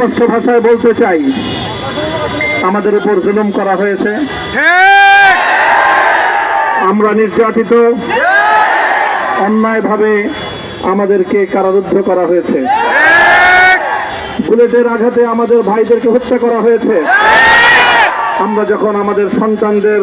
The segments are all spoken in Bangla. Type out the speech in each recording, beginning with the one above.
স্পষ্ট ভাষায় বলতে চাই, আমাদের উপর জুলুম করা হয়েছে। আমরা নির্যাতিত। অন্যায়ভাবে আমাদেরকে কারারুদ্ধ করা হয়েছে। বুলেটের আঘাতে আমাদের ভাইদেরকে হত্যা করা হয়েছে। আমরা যখন আমাদের সন্তানদের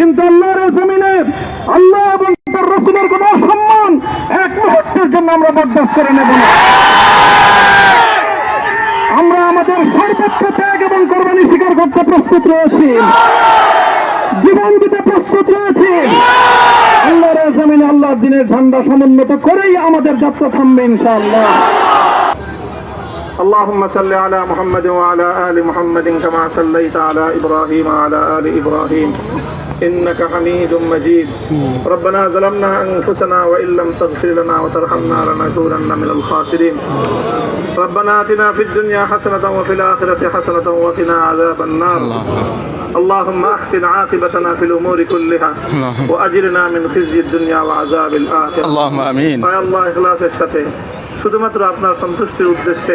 কিন্তু আল্লাহর এই জমিনে আল্লাহ এবং তার রসুলের কোন সম্মান এক মুহূর্তের জন্য আমরা বরদাস্ত করে নেব না আমরা আমাদের সর্বোচ্চ ত্যাগ এবং কোরবানি স্বীকার করতে প্রস্তুত রয়েছি জীবন দিতে প্রস্তুত রয়েছি আল্লাহর এই জমিনে আল্লাহর দিনের ঝান্ডা সমুন্নত করেই আমাদের যাত্রা থামবে ইনশাআল্লাহ اللهم صل على محمد وعلى آل محمد كما صليت على إبراهيم وعلى آل إبراهيم إنك حميد مجيد ربنا ظلمنا أنفسنا وإن لم تغفر لنا وترحمنا لنكونن من الخاسرين ربنا آتنا في الدنيا حسنة وفي الآخرة حسنة وقنا عذاب النار اللهم أحسن عاقبتنا في الأمور كلها وأجرنا من خزي الدنيا وعذاب الآخرة اللهم امين আয় আল্লাহ ইখলাসের সাথে শুধুমাত্র আপনার সন্তুষ্টির উদ্দেশ্যে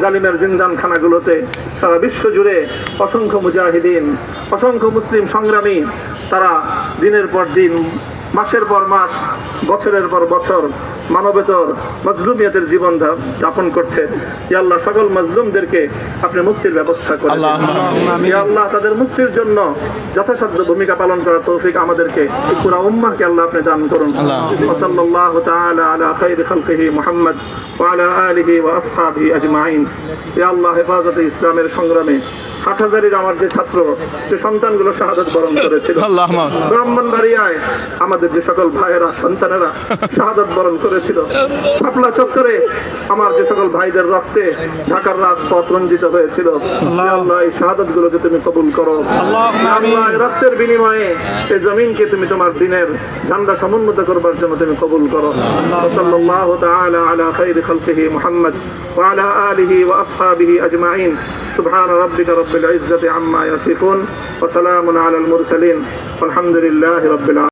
জালিমের জিন্দান খানাগুলোতে সারা বিশ্ব জুড়ে অসংখ্য মুজাহিদিন, অসংখ্য মুসলিম সংগ্রামী, তারা দিনের পর দিন মাসের পর মাস বছরের পর বছর মানবেতর মজলুমিয়াদের জীবন যাপন করছে। ইয়াল্লাহ সকল মজলুমদেরকে আপনি মুক্তির ব্যবস্থা করেন আল্লাহ তাদের মুক্তির জন্য যথাসাধ্য ভূমিকা পালন করার তৌফিক আমাদেরকে পুরা উম্মাকে আল্লাহ আপনি দান করুন। ওসল্লাহ তাআলা আলা খাইর খালকিহি মুহাম্মদ ওয়ালা আলিহি ওয়া আসহাবিহি আজমাইন। ইয়া আল্লাহ হেফাজতে ইসলামের সংগ্রামে ষাট হাজারের আমার যে ছাত্র যে সন্তানগুলো শাহাদত বরণ করেছিল। ব্রাহ্মণ বাড়ি আয় আমাদের যে সকল ভাইয়েরা সন্তানেরা শাহাদত বরণ করেছিল শাপলা চত্বরে আমার যে সকল ভাইদের রক্তে ঢাকার রাজপথ রঞ্জিত হয়েছিল ইয়া আল্লাহ এই শাহাদত গুলোকে তুমি কবুল করো ইয়া আল্লাহ এই রক্তের বিনিময়ে এই জমিনকে তুমি তোমার দিনের ঝান্ডা সমুন্নত করবার জন্য তুমি কবুল করো সাল্লাল্লাহু তাআলা আলা খাইরি খালকিহি মুহাম্মদ وعلى آله وأصحابه أجمعين سبحان ربك رب العزة عما يصفون وسلام على المرسلين والحمد لله رب العالمين